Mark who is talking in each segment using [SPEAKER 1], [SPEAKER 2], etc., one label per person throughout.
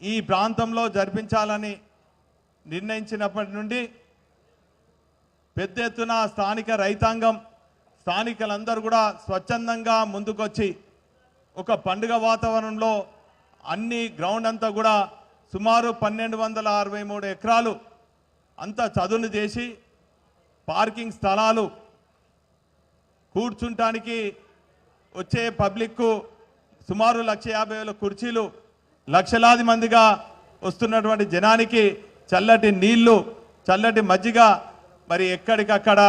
[SPEAKER 1] ఈ ప్రాంతంలో జరిపించాలని నిర్ణయించినప్పటి నుండి పెద్ద ఎత్తున స్థానిక రైతాంగం స్థానికులందరూ కూడా స్వచ్ఛందంగా ముందుకొచ్చి ఒక పండుగ వాతావరణంలో అన్ని గ్రౌండ్ అంతా కూడా సుమారు పన్నెండు వందల అరవై మూడు ఎకరాలు అంతా చదును చేసి పార్కింగ్ స్థలాలు కూర్చుంటానికి వచ్చే పబ్లిక్కు సుమారు లక్ష యాభై వేల కుర్చీలు లక్షలాది మందిగా వస్తున్నటువంటి జనానికి చల్లటి నీళ్ళు చల్లటి మజ్జిగ మరి ఎక్కడికక్కడ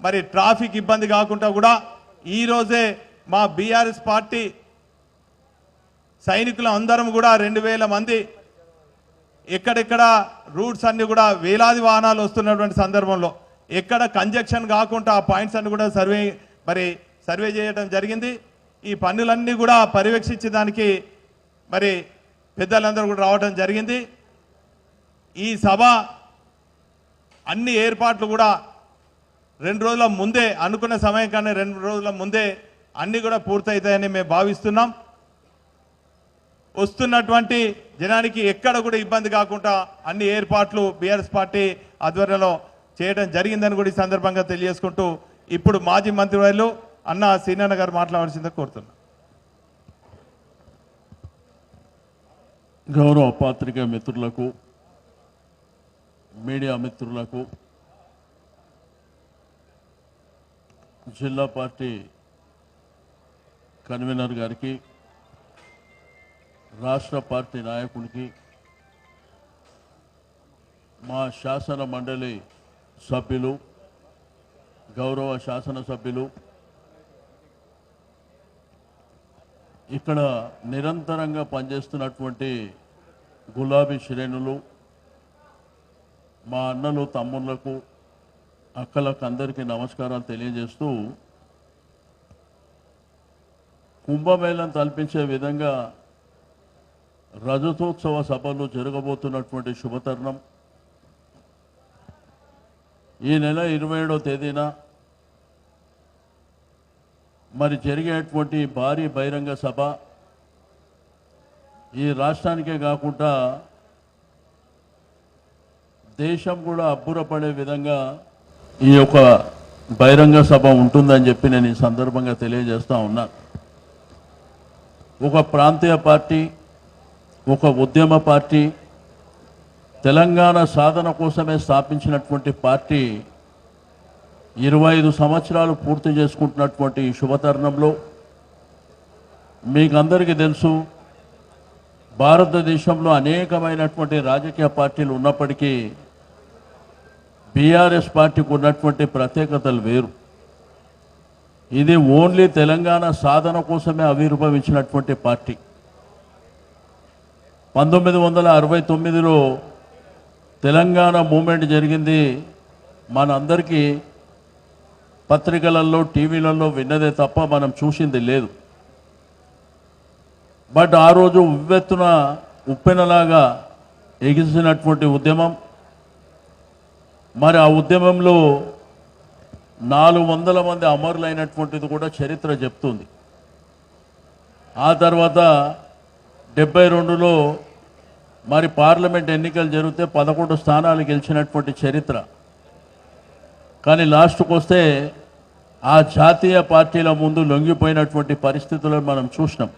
[SPEAKER 1] మరి ట్రాఫిక్ ఇబ్బంది కాకుండా కూడా ఈరోజే మా బీఆర్ఎస్ పార్టీ సైనికులు అందరం కూడా రెండు వేల మంది ఎక్కడెక్కడ రూట్స్ అన్ని కూడా వేలాది వాహనాలు వస్తున్నటువంటి సందర్భంలో ఎక్కడ కంజక్షన్ కాకుండా ఆ పాయింట్స్ అన్ని కూడా సర్వే మరి సర్వే చేయడం జరిగింది. ఈ పన్నులన్నీ కూడా పర్యవేక్షించడానికి మరి పెద్దలందరూ కూడా రావడం జరిగింది. ఈ సభ అన్ని ఏర్పాట్లు కూడా రెండు రోజుల ముందే అనుకున్న సమయం కన్నా రెండు రోజుల ముందే అన్నీ కూడా పూర్తవుతాయని మేము భావిస్తున్నాం. వస్తున్నటువంటి జనానికి ఎక్కడ కూడా ఇబ్బంది కాకుండా అన్ని ఏర్పాట్లు బీఆర్ఎస్ పార్టీ ఆధ్వర్యంలో చేయడం జరిగిందని కూడా ఈ సందర్భంగా తెలియజేసుకుంటూ ఇప్పుడు మాజీ మంత్రివర్యులు అన్న సీనన్న గారు మాట్లాడాల్సిందే కోరుతున్నాను
[SPEAKER 2] గౌరవ పాత్రిక మిత్రులకు మీడియా మిత్రులకు జిల్లా పార్టీ కన్వీనర్ గారికి రాష్ట్ర పార్టీ నాయకునికి మా శాసన మండలి సభ్యులు గౌరవ శాసనసభ్యులు ఇక్కడ నిరంతరంగా పనిచేస్తున్నటువంటి గులాబీ శ్రేణులు మా అన్నలు తమ్ముళ్ళకు అక్కలకు అందరికీ నమస్కారాలు తెలియజేస్తూ కుంభమేళం తల్పించే విధంగా రజతోత్సవ సభలు జరగబోతున్నటువంటి శుభతరుణం. ఈ నెల ఇరవై ఏడో తేదీన మరి జరిగేటువంటి భారీ బహిరంగ సభ ఈ రాష్ట్రానికే కాకుండా దేశం కూడా అబ్బురపడే విధంగా ఈ యొక్క బహిరంగ సభ ఉంటుందని చెప్పి నేను ఈ సందర్భంగా తెలియజేస్తూ ఉన్నా. ఒక ప్రాంతీయ పార్టీ ఒక ఉద్యమ పార్టీ తెలంగాణ సాధన కోసమే స్థాపించినటువంటి పార్టీ ఇరవై ఐదు సంవత్సరాలు పూర్తి చేసుకుంటున్నటువంటి ఈ శుభతరుణంలో మీకు అందరికీ తెలుసు భారతదేశంలో అనేకమైనటువంటి రాజకీయ పార్టీలు ఉన్నప్పటికీ బీఆర్ఎస్ పార్టీకి ఉన్నటువంటి ప్రత్యేకతలు వేరు. ఇది ఓన్లీ తెలంగాణ సాధన కోసమే ఆవిర్భవించినటువంటి పార్టీ. పంతొమ్మిది వందల అరవై తొమ్మిదిలో తెలంగాణ మూమెంట్ జరిగింది. మనందరికీ పత్రికలలో టీవీలలో విన్నదే తప్ప మనం చూసింది లేదు. బట్ ఆ రోజు ఉవ్వెత్తున ఉప్పెనలాగా ఎగిసినటువంటి ఉద్యమం. మరి ఆ ఉద్యమంలో నాలుగు వందల మంది అమరులైనటువంటిది కూడా చరిత్ర చెప్తుంది. ఆ తర్వాత డెబ్బై రెండులో మరి పార్లమెంట్ ఎన్నికలు జరిగితే పదకొండు స్థానాలు గెలిచినటువంటి చరిత్ర. కానీ లాస్ట్కి వస్తే ఆ జాతీయ పార్టీల ముందు లొంగిపోయినటువంటి పరిస్థితులను మనం చూసినాం.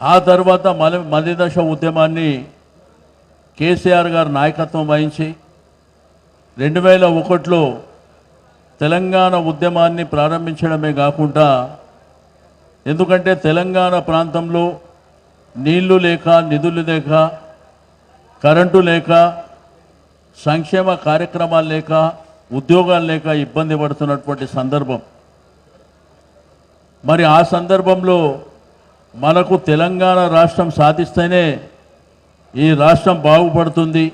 [SPEAKER 2] ఆ తర్వాత మలి మలిదశ ఉద్యమాన్ని కేసీఆర్ గారు నాయకత్వం వహించి రెండు వేల ఒకటిలో తెలంగాణ ఉద్యమాన్ని ప్రారంభించడమే కాకుండా ఎందుకంటే తెలంగాణ ప్రాంతంలో నీళ్ళు లేక నిధులు లేక కరెంటు లేక సంక్షేమ కార్యక్రమాలు లేక ఉద్యోగాలు లేక ఇబ్బంది పడుతున్నటువంటి సందర్భం. మరి ఆ సందర్భంలో మనకు తెలంగాణ రాష్ట్రం సాధిస్తేనే ఈ రాష్ట్రం బాగుపడుతుంది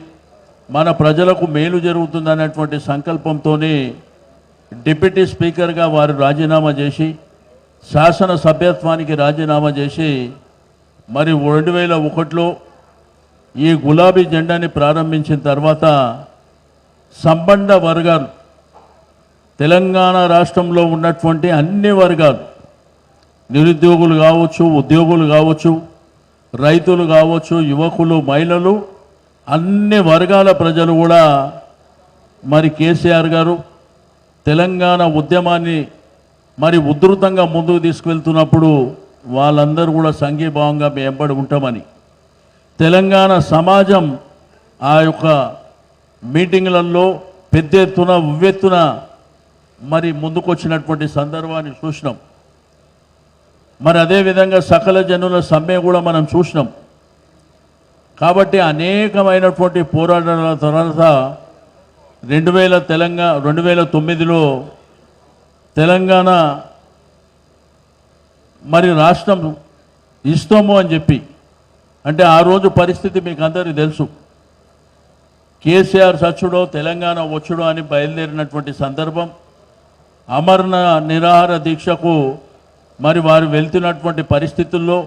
[SPEAKER 2] మన ప్రజలకు మేలు జరుగుతుంది అనేటువంటి సంకల్పంతో డిప్యూటీ స్పీకర్గా వారు రాజీనామా చేసి శాసన సభ్యత్వానికి రాజీనామా చేసి మరి రెండు వేల ఒకటిలో ఈ గులాబీ జెండాని ప్రారంభించిన తర్వాత సంబంధ వర్గాలు తెలంగాణ రాష్ట్రంలో ఉన్నటువంటి అన్ని వర్గాలు నిరుద్యోగులు కావచ్చు ఉద్యోగులు కావచ్చు రైతులు కావచ్చు యువకులు మహిళలు అన్ని వర్గాల ప్రజలు కూడా మరి కేసీఆర్ గారు తెలంగాణ ఉద్యమాన్ని మరి ఉధృతంగా ముందుకు తీసుకువెళ్తున్నప్పుడు వాళ్ళందరూ కూడా సంఘీభావంగా మేము ఉంటామని. తెలంగాణ సమాజం ఆ యొక్క మీటింగ్లలో పెద్ద ఎత్తున ఉవ్వెత్తున మరి ముందుకొచ్చినటువంటి సందర్భాన్ని చూసినాం. మరి అదేవిధంగా సకల జనుల సమ్మె కూడా మనం చూసినాం. కాబట్టి అనేకమైనటువంటి పోరాటాల తర్వాత రెండు వేల తెలంగాణ రెండు వేల తొమ్మిదిలో తెలంగాణ మరి రాష్ట్రం ఇస్తాము అని చెప్పి అంటే ఆ రోజు పరిస్థితి మీకు అందరికీ తెలుసు. కేసీఆర్ సచ్చుడో తెలంగాణ వచ్చుడో అని బయలుదేరినటువంటి సందర్భం అమరణ నిరాహార దీక్షకు మరి వారు వెళ్తున్నటువంటి పరిస్థితుల్లో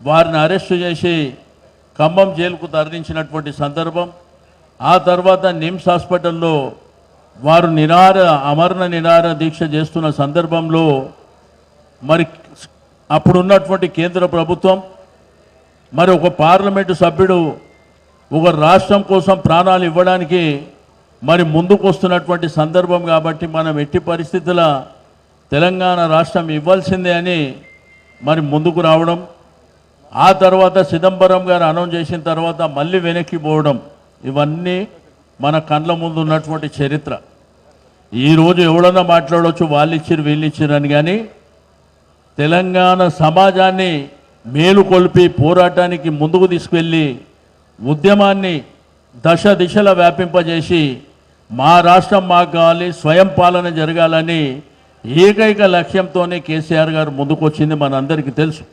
[SPEAKER 2] వారిని అరెస్టు చేసి ఖమ్మం జైలుకు తరలించినటువంటి సందర్భం ఆ తర్వాత నిమ్స్ హాస్పిటల్లో వారు నిరాహార అమరణ నిరాహార దీక్ష చేస్తున్న సందర్భంలో మరి అప్పుడున్నటువంటి కేంద్ర ప్రభుత్వం మరి ఒక పార్లమెంటు సభ్యుడు ఒక రాష్ట్రం కోసం ప్రాణాలు ఇవ్వడానికి మరి ముందుకు వస్తున్నటువంటి సందర్భం కాబట్టి మనం ఎట్టి పరిస్థితుల తెలంగాణ రాష్ట్రం ఇవ్వాల్సిందే అని మరి ముందుకు రావడం ఆ తర్వాత చిదంబరం గారు అనౌన్స్ చేసిన తర్వాత మళ్ళీ వెనక్కి పోవడం ఇవన్నీ మన కండ్ల ముందు ఉన్నటువంటి చరిత్ర. ఈరోజు ఎవడన్నా మాట్లాడవచ్చు వాళ్ళు ఇచ్చిరు వీళ్ళు ఇచ్చిరు అని కానీ తెలంగాణ సమాజాన్ని మేలుకొల్పి పోరాటానికి ముందుకు తీసుకెళ్ళి ఉద్యమాన్ని దశ దిశల వ్యాపింపజేసి మా రాష్ట్రం మాకు కావాలి స్వయం పాలన జరగాలని ఏకైక లక్ష్యంతోనే కేసీఆర్ గారు ముందుకొచ్చింది మనందరికీ తెలుసు.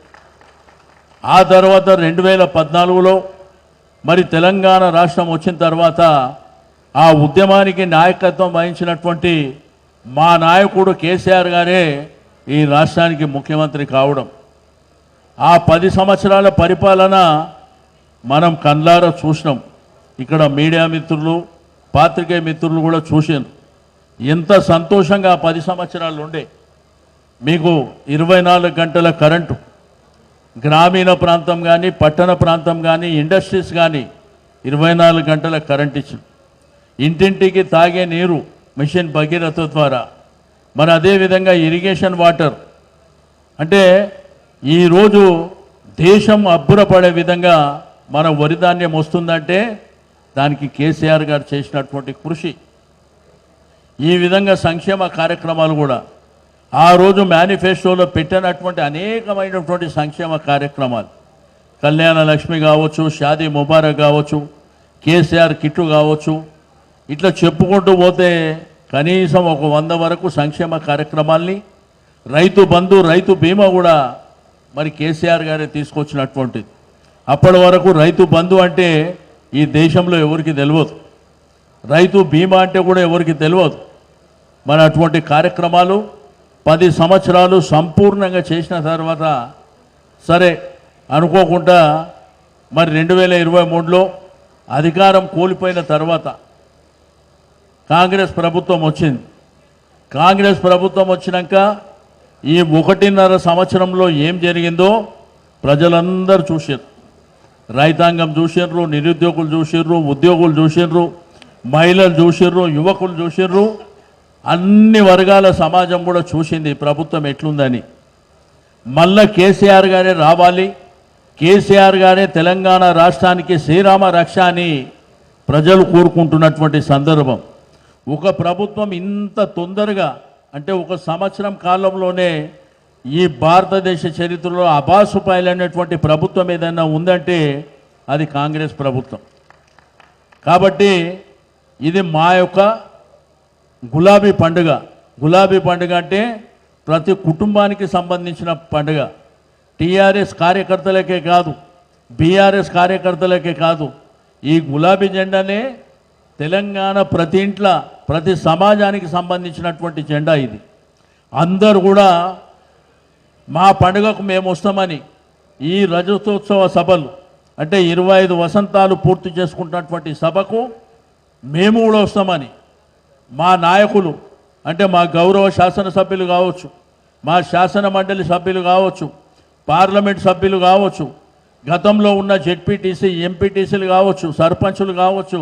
[SPEAKER 2] ఆ తర్వాత రెండు వేల పద్నాలుగులో మరి తెలంగాణ రాష్ట్రం వచ్చిన తర్వాత ఆ ఉద్యమానికి నాయకత్వం వహించినటువంటి మా నాయకుడు కేసీఆర్ గారే ఈ రాష్ట్రానికి ముఖ్యమంత్రి కావడం. ఆ పది సంవత్సరాల పరిపాలన మనం కళ్ళారా చూసినాం. ఇక్కడ మీడియా మిత్రులు పాత్రికేయ మిత్రులు కూడా చూసాను ఎంత సంతోషంగా ఆ పది సంవత్సరాలు ఉండే. మీకు ఇరవై నాలుగు గంటల కరెంటు గ్రామీణ ప్రాంతం కానీ పట్టణ ప్రాంతం కానీ ఇండస్ట్రీస్ కానీ ఇరవై నాలుగు గంటల కరెంట్ ఇచ్చింది. ఇంటింటికి తాగే నీరు మిషన్ భగీరథ ద్వారా మరి అదేవిధంగా ఇరిగేషన్ వాటర్. అంటే ఈరోజు దేశం అబ్బురపడే విధంగా మన వరి ధాన్యం వస్తుందంటే దానికి కేసీఆర్ గారు చేసినటువంటి కృషి. ఈ విధంగా సంక్షేమ కార్యక్రమాలు కూడా. ఆ రోజు మేనిఫెస్టోలో పెట్టినటువంటి అనేకమైనటువంటి సంక్షేమ కార్యక్రమాలు. కళ్యాణ లక్ష్మి కావచ్చు షాదీ ముబారక్ కావచ్చు కేసీఆర్ కిట్టు కావచ్చు. ఇట్లా చెప్పుకుంటూ పోతే కనీసం ఒక వంద వరకు సంక్షేమ కార్యక్రమాల్ని రైతు బంధు రైతు బీమా కూడా మరి కేసీఆర్ గారే తీసుకొచ్చినటువంటిది అప్పటి వరకు రైతు బంధు అంటే ఈ దేశంలో ఎవరికి తెలియదు. రైతు బీమా అంటే కూడా ఎవరికి తెలియదు. మరి అటువంటి కార్యక్రమాలు పది సంవత్సరాలు సంపూర్ణంగా చేసిన తర్వాత సరే అనుకోకుండా మరి రెండు వేల ఇరవై మూడులో అధికారం కోల్పోయిన తర్వాత కాంగ్రెస్ ప్రభుత్వం వచ్చింది. కాంగ్రెస్ ప్రభుత్వం వచ్చినాక ఈ ఒకటిన్నర సంవత్సరంలో ఏం జరిగిందో ప్రజలందరూ చూసారు రైతాంగం చూసిర్రు నిరుద్యోగులు చూసిర్రు ఉద్యోగులు చూసిర్రు మహిళలు చూసిర్రు యువకులు చూసిర్రు అన్ని వర్గాల సమాజం కూడా చూసింది ప్రభుత్వం ఎట్లుందని. మళ్ళా కేసీఆర్ గారే రావాలి. కేసీఆర్ గారే తెలంగాణ రాష్ట్రానికి శ్రీరామ రక్ష అని ప్రజలు కోరుకుంటున్నటువంటి సందర్భం. ఒక ప్రభుత్వం ఇంత తొందరగా అంటే ఒక సంవత్సరం కాలంలోనే ఈ భారతదేశ చరిత్రలో అబాసుపాయలైనటువంటి ప్రభుత్వం ఏదైనా ఉందంటే అది కాంగ్రెస్ ప్రభుత్వం. కాబట్టి ఇది మా యొక్క గులాబీ పండుగ. గులాబీ పండుగ అంటే ప్రతి కుటుంబానికి సంబంధించిన పండుగ. టీఆర్ఎస్ కార్యకర్తలకే కాదు బీఆర్ఎస్ కార్యకర్తలకే కాదు. ఈ గులాబీ జెండానే తెలంగాణ ప్రతి ఇంట్లో ప్రతి సమాజానికి సంబంధించినటువంటి జెండా ఇది. అందరూ కూడా మా పండుగకు మేము వస్తామని ఈ రజతోత్సవ సభలు అంటే ఇరవై ఐదు వసంతాలు పూర్తి చేసుకుంటున్నటువంటి సభకు మేము కూడా వస్తామని మా నాయకులు అంటే మా గౌరవ శాసనసభ్యులు కావచ్చు మా శాసన మండలి సభ్యులు కావచ్చు పార్లమెంట్ సభ్యులు కావచ్చు గతంలో ఉన్న జెడ్పీటీసీ ఎంపీటీసీలు కావచ్చు సర్పంచులు కావచ్చు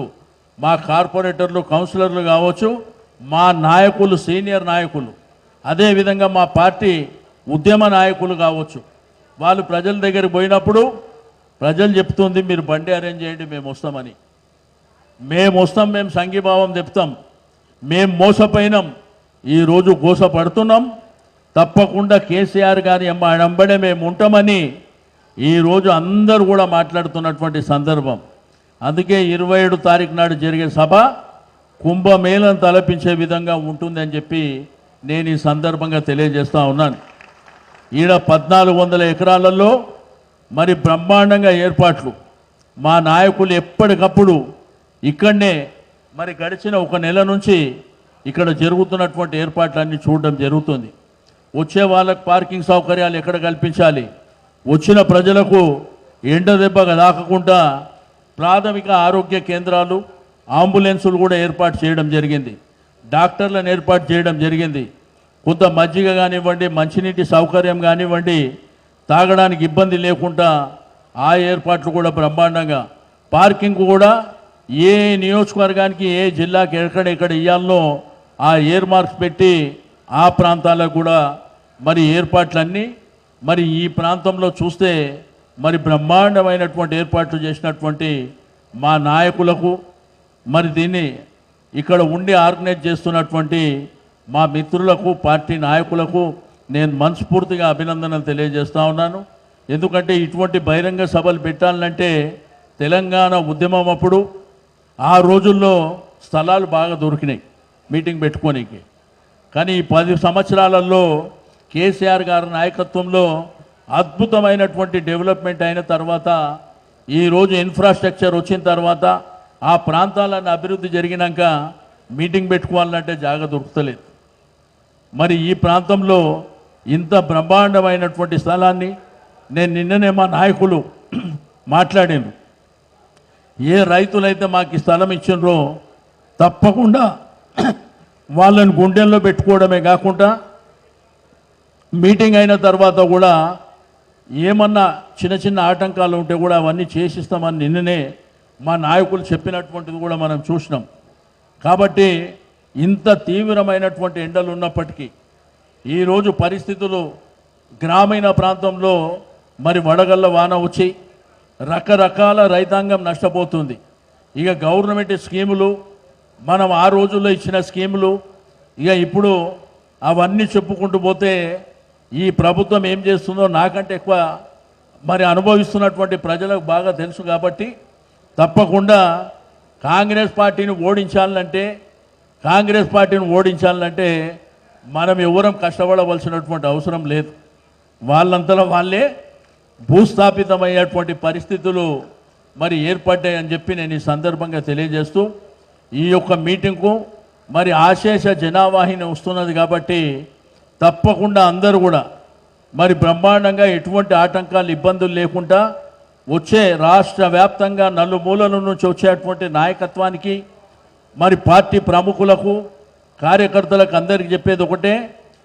[SPEAKER 2] మా కార్పొరేటర్లు కౌన్సిలర్లు కావచ్చు మా నాయకులు సీనియర్ నాయకులు అదేవిధంగా మా పార్టీ ఉద్యమ నాయకులు కావచ్చు. వాళ్ళు ప్రజల దగ్గరికి పోయినప్పుడు ప్రజలు చెప్తుంది మీరు బండి అరేంజ్ చేయండి మేము వస్తామని. మేము వస్తాం మేము సంఘీభావం చెప్తాం. మేము మోసపోయినాం. ఈరోజు గోసపడుతున్నాం తప్పకుండా కేసీఆర్ గారి అమ్మ వెంబడే మేము ఉంటామని ఈరోజు అందరూ కూడా మాట్లాడుతున్నటువంటి సందర్భం. అందుకే ఇరవై ఏడు తారీఖు నాడు జరిగే సభ కుంభమేళను తలపించే విధంగా ఉంటుందని చెప్పి నేను ఈ సందర్భంగా తెలియజేస్తూ ఉన్నాను. ఈడ పద్నాలుగు వందల ఎకరాలలో మరి బ్రహ్మాండంగా ఏర్పాట్లు. మా నాయకులు ఎప్పటికప్పుడు ఇక్కడనే మరి గడిచిన ఒక నెల నుంచి ఇక్కడ జరుగుతున్నటువంటి ఏర్పాట్లన్నీ చూడడం జరుగుతుంది. వచ్చే వాళ్ళకి పార్కింగ్ సౌకర్యాలు ఎక్కడ కల్పించాలి? వచ్చిన ప్రజలకు ఎండ దెబ్బ తాకకుండా ప్రాథమిక ఆరోగ్య కేంద్రాలు అంబులెన్సులు కూడా ఏర్పాటు చేయడం జరిగింది. డాక్టర్లను ఏర్పాటు చేయడం జరిగింది. కొంత మజ్జిగ కానివ్వండి మంచినీటి సౌకర్యం కానివ్వండి తాగడానికి ఇబ్బంది లేకుండా ఆ ఏర్పాట్లు కూడా బ్రహ్మాండంగా. పార్కింగ్ కూడా ఏ నియోజకవర్గానికి ఏ జిల్లాకి ఎక్కడెక్కడ ఇవ్వాలనో ఆ ఎయిర్ మార్క్స్ పెట్టి ఆ ప్రాంతాలకు కూడా మరి ఏర్పాట్లన్నీ. మరి ఈ ప్రాంతంలో చూస్తే మరి బ్రహ్మాండమైనటువంటి ఏర్పాట్లు చేసినటువంటి మా నాయకులకు మరి దీన్ని ఇక్కడ ఉండి ఆర్గనైజ్ చేస్తున్నటువంటి మా మిత్రులకు పార్టీ నాయకులకు నేను మనస్ఫూర్తిగా అభినందనలు తెలియజేస్తూ ఉన్నాను. ఎందుకంటే ఇటువంటి బహిరంగ సభలు పెట్టాలంటే తెలంగాణ ఉద్యమం అప్పుడు ఆ రోజుల్లో స్థలాలు బాగా దొరికినాయి మీటింగ్ పెట్టుకోనికి. కానీ ఈ పది సంవత్సరాలలో కేసీఆర్ గారి నాయకత్వంలో అద్భుతమైనటువంటి డెవలప్మెంట్ అయిన తర్వాత ఈరోజు ఇన్ఫ్రాస్ట్రక్చర్ వచ్చిన తర్వాత ఆ ప్రాంతాలను అభివృద్ధి జరిగినాక మీటింగ్ పెట్టుకోవాలంటే జాగ దొరుకుతలేదు. మరి ఈ ప్రాంతంలో ఇంత బ్రహ్మాండమైనటువంటి స్థలాన్ని నేను నిన్ననే మా నాయకులు మాట్లాడాను ఏ రైతులైతే మాకు ఈ స్థలం ఇచ్చినరో తప్పకుండా వాళ్ళని గుండెల్లో పెట్టుకోవడమే కాకుండా మీటింగ్ అయిన తర్వాత కూడా ఏమన్నా చిన్న చిన్న ఆటంకాలు ఉంటే కూడా అవన్నీ చేసిస్తామని నిన్ననే మా నాయకులు చెప్పినటువంటిది కూడా మనం చూసినాం. కాబట్టి ఇంత తీవ్రమైనటువంటి ఎండలు ఉన్నప్పటికీ ఈరోజు పరిస్థితులు గ్రామీణ ప్రాంతంలో మరి వడగళ్ళ వాన వచ్చి రకరకాల రైతాంగం నష్టపోతుంది. ఇక గవర్నమెంట్ స్కీములు మనం ఆ రోజుల్లో ఇచ్చిన స్కీములు ఇక ఇప్పుడు అవన్నీ చెప్పుకుంటూ పోతే ఈ ప్రభుత్వం ఏం చేస్తుందో నాకంటే ఎక్కువ మరి అనుభవిస్తున్నటువంటి ప్రజలకు బాగా తెలుసు కాబట్టి తప్పకుండా కాంగ్రెస్ పార్టీని ఓడించాలంటే కాంగ్రెస్ పార్టీని ఓడించాలంటే మనం ఎవరం కష్టపడవలసినటువంటి అవసరం లేదు. వాళ్ళంతలో వాళ్ళే భూస్థాపితమయ్యేటువంటి పరిస్థితులు మరి ఏర్పడ్డాయని చెప్పి నేను ఈ సందర్భంగా తెలియజేస్తూ ఈ యొక్క మీటింగ్కు మరి ఆశేష జనావాహిని వస్తున్నది కాబట్టి తప్పకుండా అందరూ కూడా. మరి బ్రహ్మాండంగా ఎటువంటి ఆటంకాలు ఇబ్బందులు లేకుండా వచ్చే రాష్ట్ర వ్యాప్తంగా నలుమూలల నుంచి వచ్చేటువంటి నాయకత్వానికి మరి పార్టీ ప్రముఖులకు కార్యకర్తలకు అందరికీ చెప్పేది ఒకటే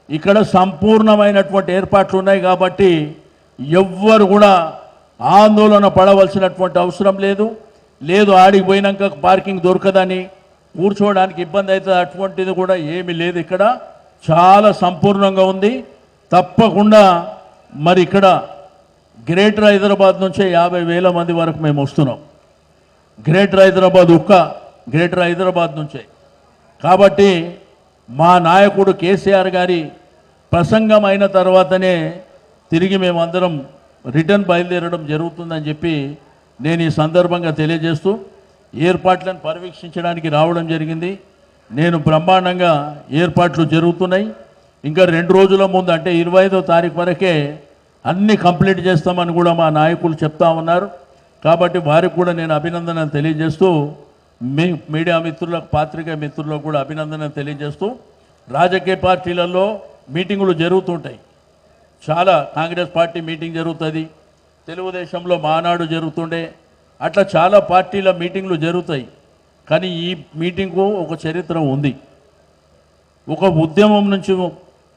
[SPEAKER 2] ఇక్కడ సంపూర్ణమైనటువంటి ఏర్పాట్లు ఉన్నాయి కాబట్టి ఎవ్వరు కూడా ఆందోళన పడవలసినటువంటి అవసరం లేదు. లేదు ఆడికి పోయినాక పార్కింగ్ దొరకదని కూర్చోవడానికి ఇబ్బంది అవుతుంది అటువంటిది కూడా ఏమీ లేదు ఇక్కడ. చాలా సంపూర్ణంగా ఉంది. తప్పకుండా మరి ఇక్కడ గ్రేటర్ హైదరాబాద్ నుంచే యాభై వేల మంది వరకు మేము వస్తున్నాం. గ్రేటర్ హైదరాబాద్ ఉక్క గ్రేటర్ హైదరాబాద్ నుంచే. కాబట్టి మా నాయకుడు కేసీఆర్ గారి ప్రసంగం అయిన తర్వాతనే తిరిగి మేమందరం రిటర్న్ బయలుదేరడం జరుగుతుందని చెప్పి నేను ఈ సందర్భంగా తెలియజేస్తూ ఏర్పాట్లను పర్యవేక్షించడానికి రావడం జరిగింది. నేను బ్రహ్మాండంగా ఏర్పాట్లు జరుగుతున్నాయి. ఇంకా రెండు రోజుల ముందు అంటే ఇరవై ఐదో తారీఖు వరకే అన్నీ కంప్లీట్ చేస్తామని కూడా మా నాయకులు చెప్తా ఉన్నారు. కాబట్టి వారికి కూడా నేను అభినందన తెలియజేస్తూ మీ మీడియా మిత్రులకు పాత్రికా మిత్రులకు కూడా అభినందన తెలియజేస్తూ రాజకీయ పార్టీలలో మీటింగులు జరుగుతుంటాయి. చాలా కాంగ్రెస్ పార్టీ మీటింగ్ జరుగుతుంది. తెలుగుదేశంలో మానాడు జరుగుతుండే. అట్లా చాలా పార్టీల మీటింగ్లు జరుగుతాయి. కానీ ఈ మీటింగ్కు ఒక చరిత్ర ఉంది. ఒక ఉద్యమం నుంచి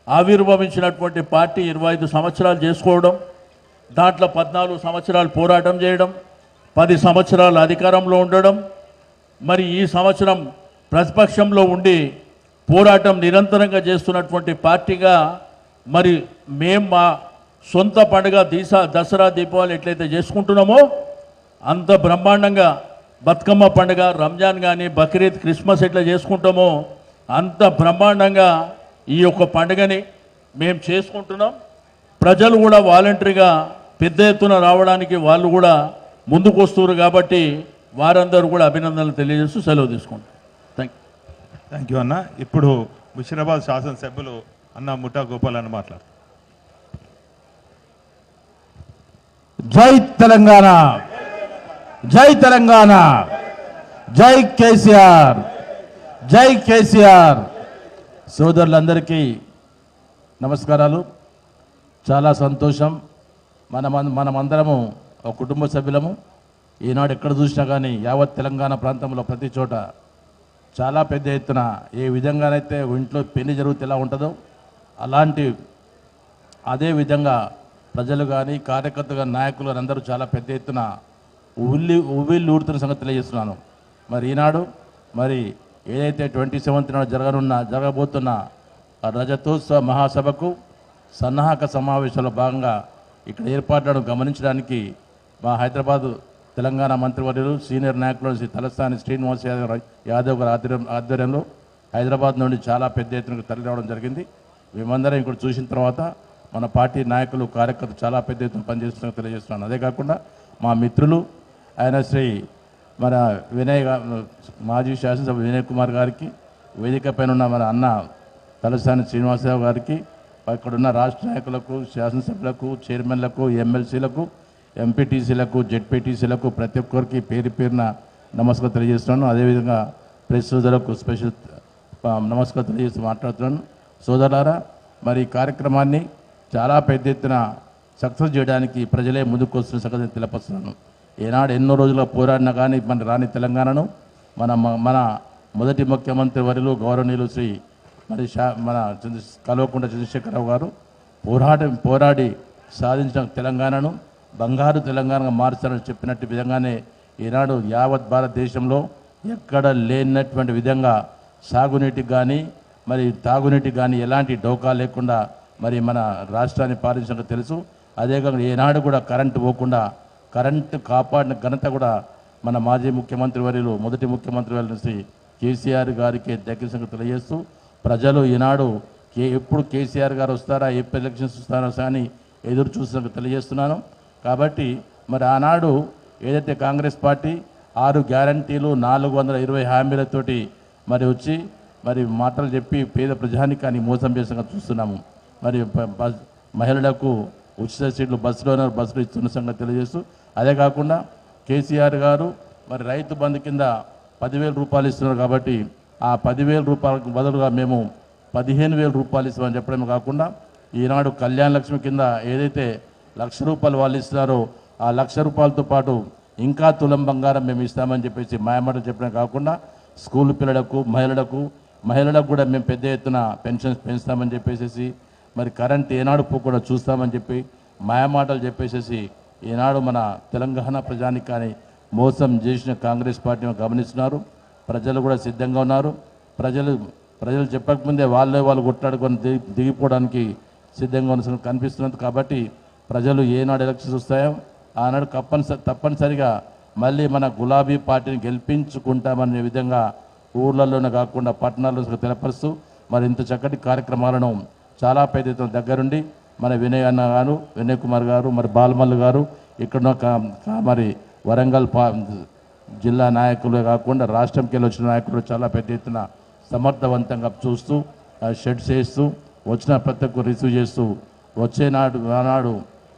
[SPEAKER 2] ఆవిర్భవించినటువంటి పార్టీ ఇరవై ఐదు సంవత్సరాలు చేసుకోవడం దాంట్లో పద్నాలుగు సంవత్సరాలు పోరాటం చేయడం పది సంవత్సరాలు అధికారంలో ఉండడం మరి ఈ సంవత్సరం ప్రతిపక్షంలో ఉండి పోరాటం నిరంతరంగా చేస్తున్నటువంటి పార్టీగా మరి మేం మా సొంత పండుగ దీసా దసరా దీపావళి ఎట్లయితే చేసుకుంటున్నామో అంత బ్రహ్మాండంగా బతుకమ్మ పండుగ రంజాన్ కానీ బక్రీద్ క్రిస్మస్ ఎట్లా చేసుకుంటామో అంత బ్రహ్మాండంగా ఈ యొక్క పండుగని మేము చేసుకుంటున్నాం. ప్రజలు కూడా వాలంటరీగా పెద్ద ఎత్తున రావడానికి వాళ్ళు కూడా ముందుకు వస్తున్నారు కాబట్టి వారందరూ కూడా అభినందనలు తెలియజేస్తూ సెలవు తీసుకుంటాం థ్యాంక్ యూ
[SPEAKER 1] థ్యాంక్ యూ అన్న. ఇప్పుడు ముషిరాబాద్ శాసనసభ్యులు అన్న ముఠా గోపాల్ అని మాట్లాడు
[SPEAKER 3] జై తెలంగాణ. జై తెలంగాణ. జై కేసీఆర్. జై కేసీఆర్. సోదరులందరికీ నమస్కారాలు. చాలా సంతోషం. మన మనమందరము ఒక కుటుంబ సభ్యులము. ఈనాడు ఎక్కడ చూసినా కానీ యావత్ తెలంగాణ ప్రాంతంలో ప్రతి చోట చాలా పెద్ద ఎత్తున ఏ విధంగానైతే ఇంట్లో పెళ్ళి జరుగుతే ఎలా ఉంటుందో అలాంటి అదే విధంగా ప్రజలు కానీ కార్యకర్తలు కానీ నాయకులు అందరూ చాలా పెద్ద ఎత్తున ఉల్లి ఉవ్విల్లు ఊడుతున్న సంగతి తెలియజేస్తున్నాను. మరి ఈనాడు మరి ఏదైతే ట్వంటీ సెవెంత్ నాడు జరగనున్న జరగబోతున్న రజతోత్సవ మహాసభకు సన్నాహక సమావేశంలో భాగంగా ఇక్కడ ఏర్పాట్లను గమనించడానికి మా హైదరాబాద్ తెలంగాణ మంత్రివర్యులు సీనియర్ నాయకులు శ్రీ తలస్థాని శ్రీనివాస్ యాదవ్ యాదవ్ గారి ఆధ్వర్యం ఆధ్వర్యంలో హైదరాబాద్ నుండి చాలా పెద్ద ఎత్తున తరలి రావడం జరిగింది. మేమందరం ఇక్కడ చూసిన తర్వాత మన పార్టీ నాయకులు కార్యకర్తలు చాలా పెద్ద ఎత్తున పనిచేస్తున్న తెలియజేస్తున్నాను. అదే కాకుండా మా మిత్రులు ఆయన శ్రీ మన వినయ్ మాజీ శాసనసభ వినయ్ కుమార్ గారికి వేదిక పైన ఉన్న మన అన్న తలసాని శ్రీనివాసరావు గారికి అక్కడున్న రాష్ట్ర నాయకులకు శాసనసభ్యులకు చైర్మన్లకు ఎమ్మెల్సీలకు ఎంపీటీసీలకు జెడ్పీటీసీలకు ప్రతి ఒక్కరికి పేరు పేరున నమస్కారం తెలియజేస్తున్నాను. అదేవిధంగా ప్రెస్ సోదరులకు స్పెషల్ నమస్కారం తెలియజేస్తూ మాట్లాడుతున్నాను. సోదరులారా మరి ఈ కార్యక్రమాన్ని చాలా పెద్ద ఎత్తున సక్సెస్ చేయడానికి ప్రజలే ముందుకు వస్తున్న సంగతిని తెలపస్తున్నాను ఈనాడు ఎన్నో రోజులుగా పోరాడినా కానీ మన రాని తెలంగాణను మన మన మొదటి ముఖ్యమంత్రి వరిలో గౌరవనీయులు శ్రీ మరి షా మన చంద్ర కల్వకుంట్ల చంద్రశేఖరరావు గారు పోరాటం పోరాడి సాధించిన తెలంగాణను బంగారు తెలంగాణగా మార్చాలని చెప్పినట్టు విధంగానే ఈనాడు యావత్ భారతదేశంలో ఎక్కడ లేనటువంటి విధంగా సాగునీటికి కానీ మరి తాగునీటికి కానీ ఎలాంటి డోకా లేకుండా మరి మన రాష్ట్రాన్ని పాలించక తెలుసు. అదే ఏనాడు కూడా కరెంటు పోకుండా కరెంటు కాపాడిన ఘనత కూడా మన మాజీ ముఖ్యమంత్రి వర్యులు మొదటి ముఖ్యమంత్రి వర్యులు శ్రీ కేసీఆర్ గారికి దగ్గర సంగతి తెలియజేస్తూ ప్రజలు ఈనాడు కే ఎప్పుడు కేసీఆర్ గారు వస్తారా ఎప్పుడు ఎలక్షన్స్ వస్తారా అని ఎదురు చూసిన తెలియజేస్తున్నాను. కాబట్టి మరి ఆనాడు ఏదైతే కాంగ్రెస్ పార్టీ ఆరు గ్యారంటీలు నాలుగు వందల ఇరవై హామీలతోటి మరి వచ్చి మరి మాటలు చెప్పి పేద ప్రజానికాన్ని మోసం చేసిన చూస్తున్నాము. మరి మహిళలకు ఉచిత సీట్లు బస్సులో బస్సులు ఇస్తున్న సంగతి తెలియజేస్తూ అదే కాకుండా కేసీఆర్ గారు మరి రైతు బంధు కింద పదివేల రూపాయలు ఇస్తున్నారు కాబట్టి ఆ పదివేల రూపాయలకు బదులుగా మేము పదిహేను వేల రూపాయలు ఇస్తామని చెప్పడమే కాకుండా ఈనాడు కళ్యాణ లక్ష్మి కింద ఏదైతే లక్ష రూపాయలు వాళ్ళు ఇస్తున్నారో ఆ లక్ష రూపాయలతో పాటు ఇంకా తులం బంగారం మేము ఇస్తామని చెప్పేసి మాయమాట చెప్పడం కాకుండా స్కూల్ పిల్లలకు మహిళలకు మహిళలకు కూడా మేము పెద్ద ఎత్తున పెన్షన్స్ పెంచుతామని చెప్పేసి మరి కరెంట్ ఏనాడు పోకుండా చూస్తామని చెప్పి మాయమాటలు చెప్పేసేసి ఈనాడు మన తెలంగాణ ప్రజానికాన్ని మోసం చేసిన కాంగ్రెస్ పార్టీని గమనిస్తున్నారు. ప్రజలు కూడా సిద్ధంగా ఉన్నారు. ప్రజలు ప్రజలు చెప్పకముందే వాళ్ళే వాళ్ళు కొట్లాడుకొని దిగి దిగిపోవడానికి సిద్ధంగా ఉన్న కనిపిస్తున్నది. కాబట్టి ప్రజలు ఏనాడు ఎలక్షన్స్ వస్తాయో ఆనాడు తప్పనిసరి తప్పనిసరిగా మళ్ళీ మన గులాబీ పార్టీని గెలిపించుకుంటామనే విధంగా ఊర్లలోనే కాకుండా పట్టణాల్లో తెలపరుస్తూ మరి ఇంత చక్కటి కార్యక్రమాలను చాలా పెద్ద దగ్గరుండి మన వినయ్ అన్న గారు వినయ్ కుమార్ గారు మరి బాలమల్లు గారు ఇక్కడ మరి వరంగల్ పా జిల్లా నాయకులే కాకుండా రాష్ట్రంకి వెళ్ళి వచ్చిన నాయకులు చాలా పెద్ద ఎత్తున సమర్థవంతంగా చూస్తూ షెడ్ చేస్తూ వచ్చిన ప్రతి ఒక్కరు రిసీవ్ చేస్తూ వచ్చే నాడు ఆనాడు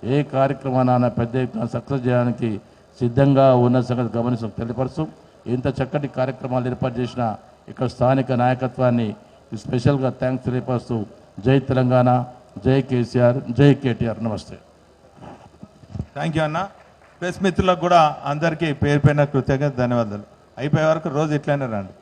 [SPEAKER 3] ఏ కార్యక్రమాన్ని పెద్ద ఎత్తున సక్సెస్ చేయడానికి సిద్ధంగా ఉన్న సంగతి గమనిస్తూ తెలియపరుస్తూ ఇంత చక్కటి కార్యక్రమాలు ఏర్పాటు చేసిన ఇక్కడ స్థానిక నాయకత్వాన్ని స్పెషల్గా థ్యాంక్స్ తెలియపరుస్తూ జై తెలంగాణ. జై కేసీఆర్ జై కేటీఆర్ నమస్తే.
[SPEAKER 1] థ్యాంక్ యూ అన్న. ప్రెస్ మిత్రులకు కూడా అందరికీ పేరు పైన కృతజ్ఞత ధన్యవాదాలు. అయిపోయే వరకు రోజు ఇట్లనే రండి.